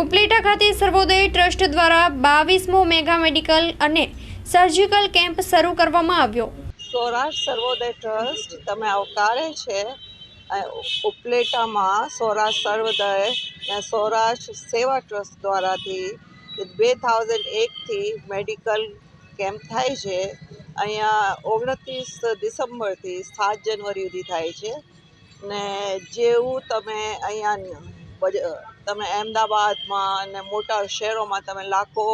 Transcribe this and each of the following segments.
ઉપલેટા ખાતે સર્વોદય ટ્રસ્ટ દ્વારા બાવીસમો મેગા મેડિકલ અને સર્જિકલ કેમ્પ શરૂ કરવામાં આવ્યો. સૌરાષ્ટ્ર સર્વોદય ટ્રસ્ટ તમે આવકારે છે ઉપલેટામાં સૌરાષ્ટ્ર સર્વોદય અને સૌરાષ્ટ્ર સેવા ટ્રસ્ટ દ્વારાથી બે થાઉઝન્ડ એકથી મેડિકલ કેમ્પ થાય છે. અહીંયા ઓગણત્રીસ ડિસેમ્બરથી સાત જનવરી સુધી થાય છે. ને જેવું તમે અહીંયા તમે અમદાવાદમાં અને મોટા શહેરોમાં તમે લાખો,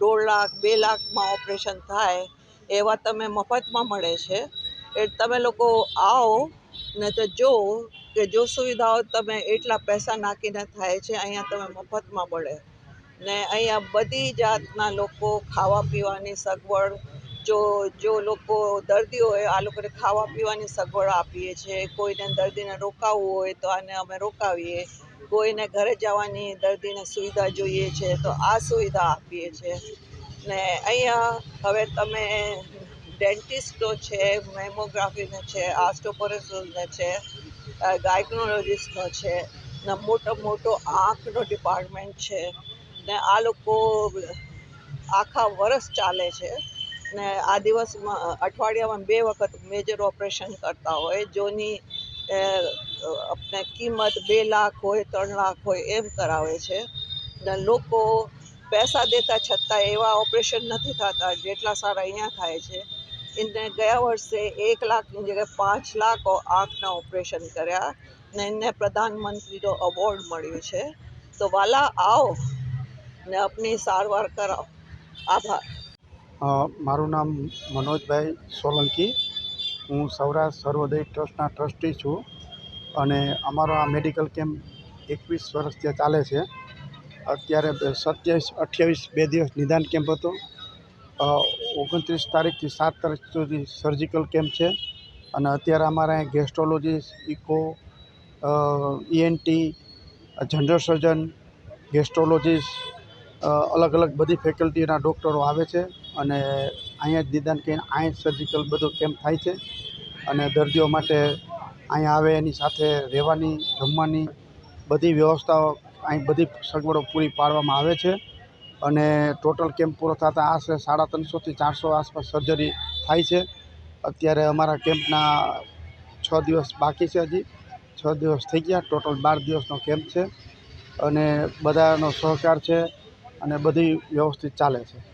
દોઢ લાખ, બે લાખમાં ઓપરેશન થાય, એવા તમે મફતમાં મળે છે. એ તમે લોકો આવો ને તો જો કે જો સુવિધાઓ તમે એટલા પૈસા નાખીને થાય છે, અહીંયા તમે મફતમાં મળે. ને અહીંયા બધી જાતના લોકો ખાવા પીવાની સગવડ જો જો લોકો દર્દીઓ હોય, આ લોકોને ખાવા પીવાની સગવડ આપીએ છીએ. કોઈને દર્દીને રોકાવવું હોય તો આને અમે રોકાવીએ. કોઈને ઘરે જવાની દર્દીને સુવિધા જોઈએ છે તો આ સુવિધા આપીએ છીએ. ને અહીંયા હવે તમે ડેન્ટિસ્ટો છે, મેમોગ્રાફીને છે, આસ્ટોપોરેસને છે ગાયક્નોલોજીસ્ટનો છે, ને મોટો મોટો આંખનો ડિપાર્ટમેન્ટ છે. ને આ લોકો આખા વર્ષ ચાલે છે. ને આ દિવસમાં અઠવાડિયામાં બે વખત મેજર ઓપરેશન કરતા હોય, જોની આપણે કિંમત બે લાખ હોય, ત્રણ લાખ હોય, એમ કરાવે છે. ને લોકો પૈસા દેતા છતાં એવા ઓપરેશન નથી થતા જેટલા સારા અહીંયા થાય છે. એને ગયા વર્ષે એક લાખની જગ્યાએ પાંચ લાખ આંખના ઓપરેશન કર્યા ને એને પ્રધાનમંત્રીનો અવોર્ડ મળ્યો છે. તો વાલા, આવો ને આપની સારવાર કરાવો. આભાર. મારું નામ મનોજભાઈ સોલંકી. હું સૌરાષ્ટ્ર સર્વોદય ટ્રસ્ટના ટ્રસ્ટી છું અને અમારો આ મેડિકલ કેમ્પ એકવીસ વર્ષથી ચાલે છે. અત્યારે સત્યાવીસ, અઠ્યાવીસ બે દિવસ નિદાન કેમ્પ હતો. ઓગણત્રીસ તારીખથી સાત તારીખ સુધી સર્જિકલ કેમ્પ છે અને અત્યારે અમારે અહીં gastrologist, echo ENT general surgeon, gastrologist અલગ અલગ બધી ફેકલ્ટીના ડૉક્ટરો આવે છે. અને અહીંયા જ નિદાન કરીને અહીંયા સર્જિકલ બધો કેમ્પ થાય છે. અને દર્દીઓ માટે અહીંયા આવે, એની સાથે રહેવાની, જમવાની બધી વ્યવસ્થાઓ અહીં બધી સગવડો પૂરી પાડવામાં આવે છે. અને ટોટલ કેમ્પ પૂરો થતાં આશરે સાડા ત્રણસોથી ચારસો આસપાસ સર્જરી થાય છે. અત્યારે અમારા કેમ્પના છ દિવસ બાકી છે હજી. છ દિવસ થઈ ગયા ટોટલ બાર દિવસનો કેમ્પ છે. અને બધાનો સહકાર છે અને બધી વ્યવસ્થિત ચાલે છે.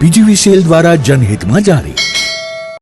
પીજીવીસીએલ દ્વારા જનહિતમાં જારી.